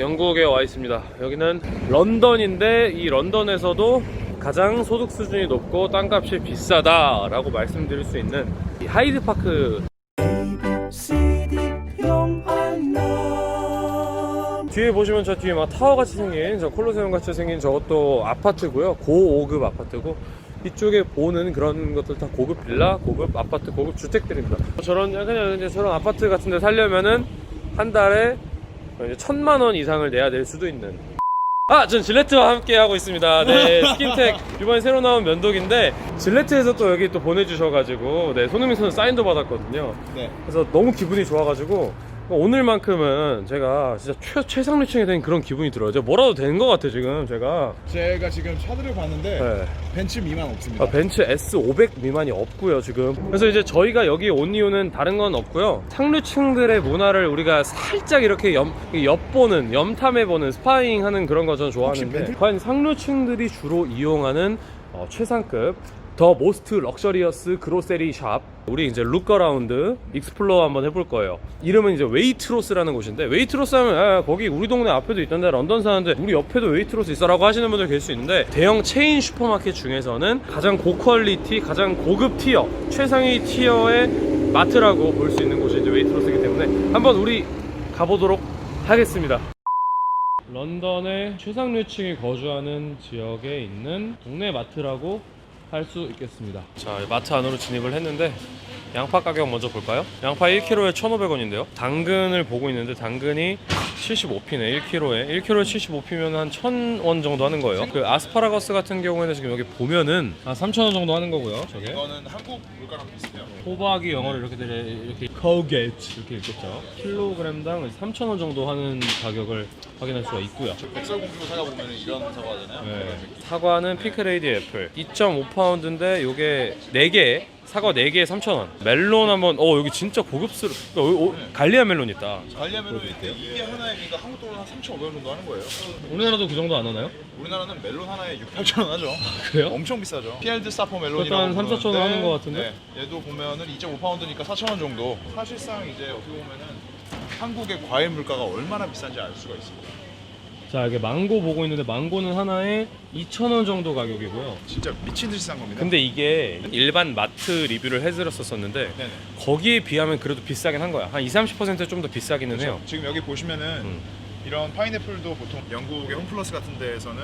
영국에 와 있습니다. 여기는 런던인데 이 런던에서도 가장 소득 수준이 높고 땅값이 비싸다라고 말씀드릴 수 있는 이 하이드 파크 뒤에 보시면 저 뒤에 막 타워 같이 생긴 저 콜로세움 같이 생긴 저것도 아파트고요 고오급 아파트고 이쪽에 보는 그런 것들 다 고급 빌라, 고급 아파트, 고급 주택들입니다. 저런 그냥 이제 저런 아파트 같은 데 살려면은 한 달에 천만 원 이상을 내야 될 수도 있는. 아, 전 질레트와 함께 하고 있습니다. 네, 스킨텍 이번에 새로 나온 면도기인데 질레트에서 또 여기 또 보내주셔가지고 네 손흥민 선수 사인도 받았거든요. 네. 그래서 너무 기분이 좋아가지고 오늘만큼은 제가 진짜 최, 최상류층에 된 그런 기분이 들어요. 제가 뭐라도 된 것 같아 지금 제가. 제가 지금 차들을 봤는데 네. 벤츠 미만 없습니다. 아, 벤츠 S500 미만이 없고요 지금 그래서 이제 저희가 여기 온 이유는 다른 건 없고요 상류층들의 문화를 우리가 살짝 이렇게 염, 엿보는 염탐해보는 스파잉하는 그런 거 저는 좋아하는데 과연 상류층들이 주로 이용하는 어, 최상급 더 모스트 럭셔리어스 그로세리 샵. 우리 이제 룩어라운드 익스플로어 한번 해볼 거예요. 이름은 이제 웨이트로스라는 곳인데 웨이트로스 하면 아, 거기 우리 동네 앞에도 있던데 런던 사는데 우리 옆에도 웨이트로스 있어라고 하시는 분들 계실 수 있는데 대형 체인 슈퍼마켓 중에서는 가장 고퀄리티 가장 고급 티어 최상위 티어의 마트라고 볼 수 있는 곳이 이제 웨이트로스이기 때문에 한번 우리 가보도록 하겠습니다. 런던의 최상류층이 거주하는 지역에 있는 동네 마트라고 할 수 있겠습니다. 자, 마트 안으로 진입을 했는데 양파 가격 먼저 볼까요? 양파 1kg에 1,500원인데요. 당근을 보고 있는데 당근이 75p네. 1kg에. 1kg에 75p면 한 1,000원 정도 하는 거예요. 그 아스파라거스 같은 경우에는 지금 여기 보면은 한 3,000원 정도 하는 거고요. 저게. 이거는 한국 물가랑 비슷해요. 호박이 영어로 이렇게 되려 이렇게 Colgate 이렇게 읽겠죠. 킬로그램당 3,000원 정도 하는 가격을 확인할 수가 있고요. 백설공주 사과 보면 이런 사과잖아요. 네. 사과는 피크레이디 애플 2.5파운드인데 요게 4개 사과 4개에 3,000원 멜론 한번 어 여기 진짜 고급스러 어, 어, 갈리아 멜론 있다 갈리아 멜론인데 이게 하나에 그러니까 한국 돈으로 한 3,500원 정도 하는 거예요. 우리나라도 그 정도 안 하나요? 우리나라는 멜론 하나에 6, 8천 원 하죠. 그래요? 엄청 비싸죠. 피알드 사포 멜론이라고 그것도 한 3, 4천 원 하는 것 같은데? 네. 얘도 보면은 2.5파운드니까 4천 원 정도. 사실상 이제 어떻게 보면은 한국의 과일 물가가 얼마나 비싼지 알 수가 있습니다. 자 이게 망고 보고 있는데 망고는 하나에 2,000원 정도 가격이고요 진짜 미친 듯이 싼 겁니다. 근데 이게 일반 마트 리뷰를 해드렸었었는데 네네. 거기에 비하면 그래도 비싸긴 한 거야 한 20, 30%좀 더 비싸기는 해요 지금 여기 보시면은 음. 이런 파인애플도 보통 영국의 홈플러스 같은 데에서는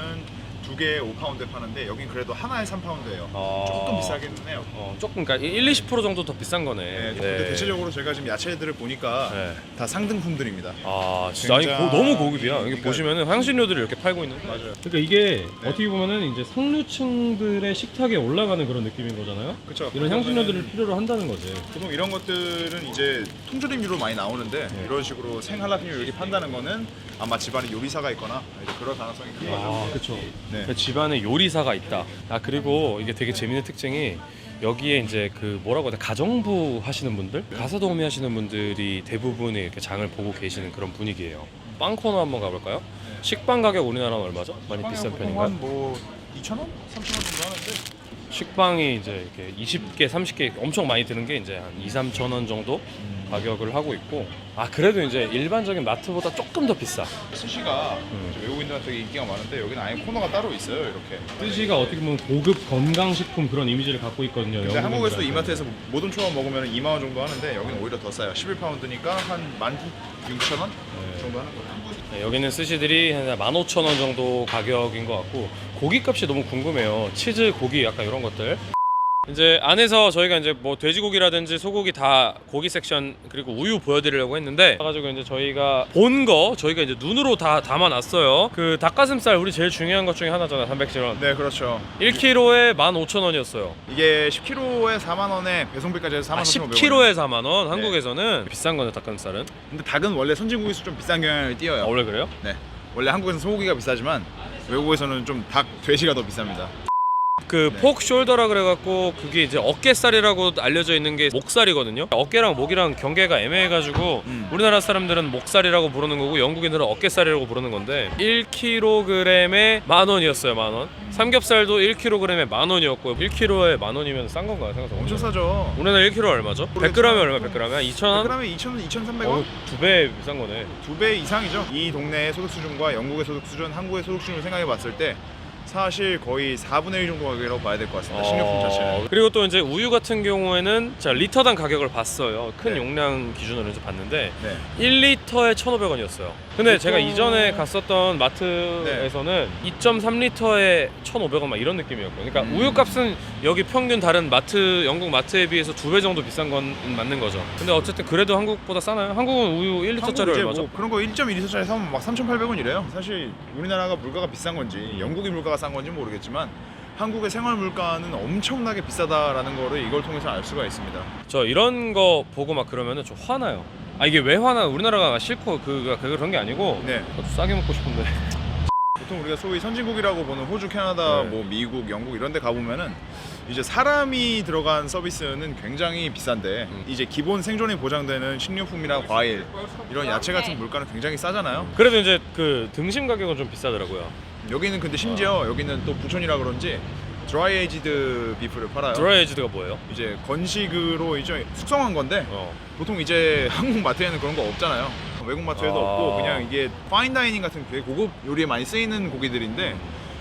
두 개에 5파운드에 파는데 여긴 그래도 하나에 3파운드예요. 아. 조금 비싸기는 해요. 어, 조금 그러니까 1, 20% 정도 더 비싼 거네 네, 근데 대체적으로 제가 지금 야채들을 보니까 네. 다 상등품들입니다. 아 진짜 아니 굉장히- 고- 너무 고급이야. 여기 그러니까- 보시면은 향신료들을 이렇게 팔고 있는. 맞아요. 그러니까 이게 네. 어떻게 보면은 이제 상류층들의 식탁에 올라가는 그런 느낌인 거잖아요. 그렇죠. 이런 향신료들을 필요로 한다는 거지. 보통 이런 것들은 이제 통조림류로 많이 나오는데 네. 이런 식으로 생할라피뇨 이렇게 판다는 거는 아마 집안에 요리사가 있거나 이제 그럴 가능성이 큰 거죠. 아 그렇죠. 네. 집안에 요리사가 있다. 아 그리고 이게 되게 재밌는 특징이 여기에 이제 그 뭐라고 해야 돼 가정부 하시는 분들 가사 도우미 하시는 분들이 대부분이 이렇게 장을 보고 계시는 그런 분위기예요. 빵 코너 한번 가볼까요? 네. 식빵 가격 우리나라는 얼마죠? 많이 비싼 편인가요? 한뭐 2천 원, 3천 원 정도 하는데 식빵이 이제 이렇게 20개, 30개 엄청 많이 드는 게 이제 한 2, 3천 원 정도 가격을 하고 있고 아 그래도 이제 일반적인 마트보다 조금 더 비싸. 스시가 음. 이제 외국인들한테 되게 인기가 많은데 여기는 아예 코너가 따로 있어요 이렇게. 스시가 어떻게 보면 고급 건강식품 그런 이미지를 갖고 있거든요. 근데. 한국에서도 이마트에서 모든 초밥 먹으면 2만 원 정도 하는데 여기는 오히려 더 싸요. 11파운드니까 한 16,000원 네. 정도 하는 거예요. 네, 여기는 스시들이 한 15,000원 정도 가격인 것 같고 고기 값이 너무 궁금해요. 치즈, 고기 약간 이런 것들. 이제 안에서 저희가 이제 뭐 돼지고기라든지 소고기 다 고기 섹션 그리고 우유 보여드리려고 했는데 가지고 이제 저희가 본 거 저희가 이제 눈으로 다 담아놨어요. 그 닭가슴살 우리 제일 중요한 것 중에 하나잖아 단백질원. 네, 그렇죠. 1kg에 15,000원이었어요. 이게 10kg에 4만 원에 배송비까지 해서 4만 아, 4,500원. 10kg에 4만 원. 한국에서는 비싼 거네 닭가슴살은. 근데 닭은 원래 선진국에서 좀 비싼 경향을 띄어요. 아, 원래 그래요? 네. 원래 한국에서는 소고기가 비싸지만 외국에서는 좀 닭, 돼지가 더 비쌉니다. 그 네. 폭 숄더라 그래갖고 그게 이제 어깨살이라고 알려져 있는 게 목살이거든요. 어깨랑 목이랑 경계가 애매해가지고 음. 우리나라 사람들은 목살이라고 부르는 거고 영국인들은 어깨살이라고 부르는 건데 1kg에 만 원이었어요 만 원. 삼겹살도 1kg에 만 원이었고 1kg에 만 원이면 싼 건가요 생각해보면? 엄청 싸죠. 우리나라 1kg 얼마죠? 100g에 얼마? 100g에 2,000원? 그러면 2,000원, 2,300원? 어, 두배 비싼 거네. 두 배 이상이죠. 이 동네의 소득 수준과 영국의 소득 수준, 한국의 소득 수준을 생각해 봤을 때 사실 거의 4분의 1 정도 가격이라고 봐야 될 것 같습니다. 식료품 자체는. 어, 그리고 또 이제 우유 같은 경우에는 자 리터당 가격을 봤어요. 큰 네. 용량 기준으로 이제 봤는데 네. 1리터에 1,500원이었어요. 근데 제가 보통- 이전에 갔었던 마트에서는 2.3리터에 1,500원 막 이런 느낌이었고요. 그러니까 음. 우유 값은 여기 평균 다른 마트 영국 마트에 비해서 두 배 정도 비싼 건 맞는 거죠. 근데 어쨌든 그래도 한국보다 싸나요? 한국은 우유 1리터짜리 한국 이제 얼마죠? 뭐 그런 거 1.1리터짜리 사면 막 3,800원이래요. 사실 우리나라가 물가가 비싼 건지 영국이 물가가 싼 건지 모르겠지만 한국의 생활 물가는 엄청나게 비싸다라는 거를 이걸 통해서 알 수가 있습니다. 저 이런 거 보고 막 그러면은 좀 화나요. 아 이게 왜 화나? 우리나라가 싫고 그, 그 그런 게 아니고 네. 저도 싸게 먹고 싶은데. 보통 우리가 소위 선진국이라고 보는 호주, 캐나다, 네. 뭐 미국, 영국 이런 데 가보면은 이제 사람이 들어간 서비스는 굉장히 비싼데 음. 이제 기본 생존이 보장되는 식료품이나 과일 이런 야채 같은 물가는 굉장히 싸잖아요. 그래도 이제 그 등심 가격은 좀 비싸더라고요. 여기는 근데 심지어 아. 여기는 또 부촌이라 그런지 드라이 에이지드 비프를 팔아요. 드라이에이즈드가 뭐예요? 이제 건식으로 이제 숙성한 건데 어. 보통 이제 한국 마트에는 그런 거 없잖아요. 외국 마트에도 아. 없고 그냥 이게 파인 다이닝 같은 되게 고급 요리에 많이 쓰이는 고기들인데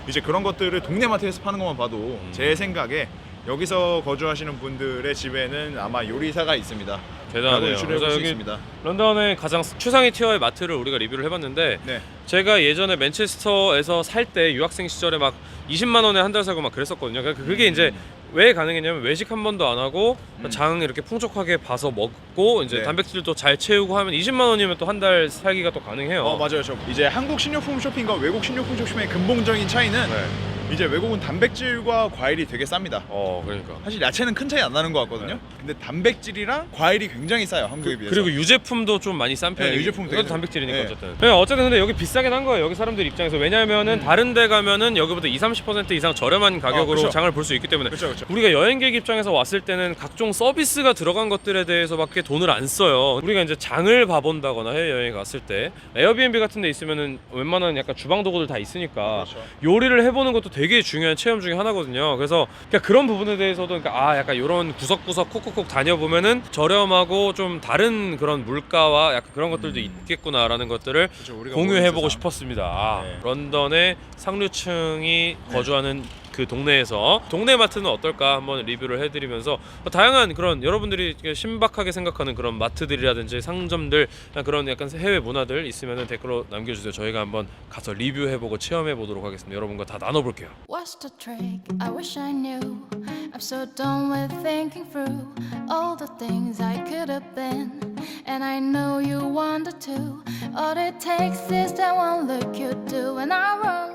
이제 그런 것들을 동네 마트에서 파는 것만 봐도 음. 제 생각에 여기서 거주하시는 분들의 집에는 아마 요리사가 있습니다. 대단하네요. 라고 볼수 여기 있습니다. 런던의 가장 최상위 티어의 마트를 우리가 리뷰를 해봤는데 네. 제가 예전에 맨체스터에서 살 때 유학생 시절에 막 20만 원에 한 달 살고 막 그랬었거든요. 그러니까 그게 이제 왜 가능했냐면 외식 한 번도 안 하고 음. 장 이렇게 풍족하게 봐서 먹고 이제 네. 단백질도 잘 채우고 하면 20만 원이면 또 한 달 살기가 또 가능해요. 어 맞아요. 저 이제 한국 식료품 쇼핑과 외국 식료품 쇼핑의 근본적인 차이는 네. 이제 외국은 단백질과 과일이 되게 쌉니다. 어 그러니까. 사실 야채는 큰 차이 안 나는 것 같거든요. 네. 근데 단백질이랑 과일이 굉장히 싸요 한국에 비해서. 그리고 유제품도 좀 많이 싼 편이에요. 네, 유제품 되게 이것도 단백질이니까 네. 어쨌든. 네, 어쨌든 근데 여기 비싸긴 한 거예요. 여기 사람들 입장에서 왜냐하면은 음. 다른 데 가면은 여기보다 2, 30% 이상 저렴한 가격으로 그쵸. 장을 볼 수 있기 때문에 그렇죠, 그렇죠. 우리가 여행객 입장에서 왔을 때는 각종 서비스가 들어간 것들에 대해서밖에 돈을 안 써요. 우리가 이제 장을 봐본다거나 해외 여행 갔을 때 에어비앤비 같은 데 있으면은 웬만한 약간 주방 도구들 다 있으니까 그렇죠. 요리를 해보는 것도 되게 중요한 체험 중에 하나거든요. 그래서 그러니까 그런 부분에 대해서도 그러니까 아 약간 이런 구석구석 콕콕콕 다녀보면은 저렴하고 좀 다른 그런 물가와 약간 그런 것들도 음. 있겠구나라는 것들을 그렇죠. 공유해보고. 싶었습니다. 아, 네. 런던의 상류층이 거주하는 그 동네에서 동네 마트는 어떨까 한번 리뷰를 해드리면서 다양한 그런 여러분들이 신박하게 생각하는 그런 마트들이라든지 상점들 그런 약간 해외 문화들 있으면 댓글로 남겨주세요. 저희가 한번 가서 리뷰해보고 체험해보도록 하겠습니다. 여러분과 다 나눠볼게요. What's the trick? I wish I knew. I'm so done with thinking through all the things I could have been. And I know you wanted to. All it takes is that one look you do. And I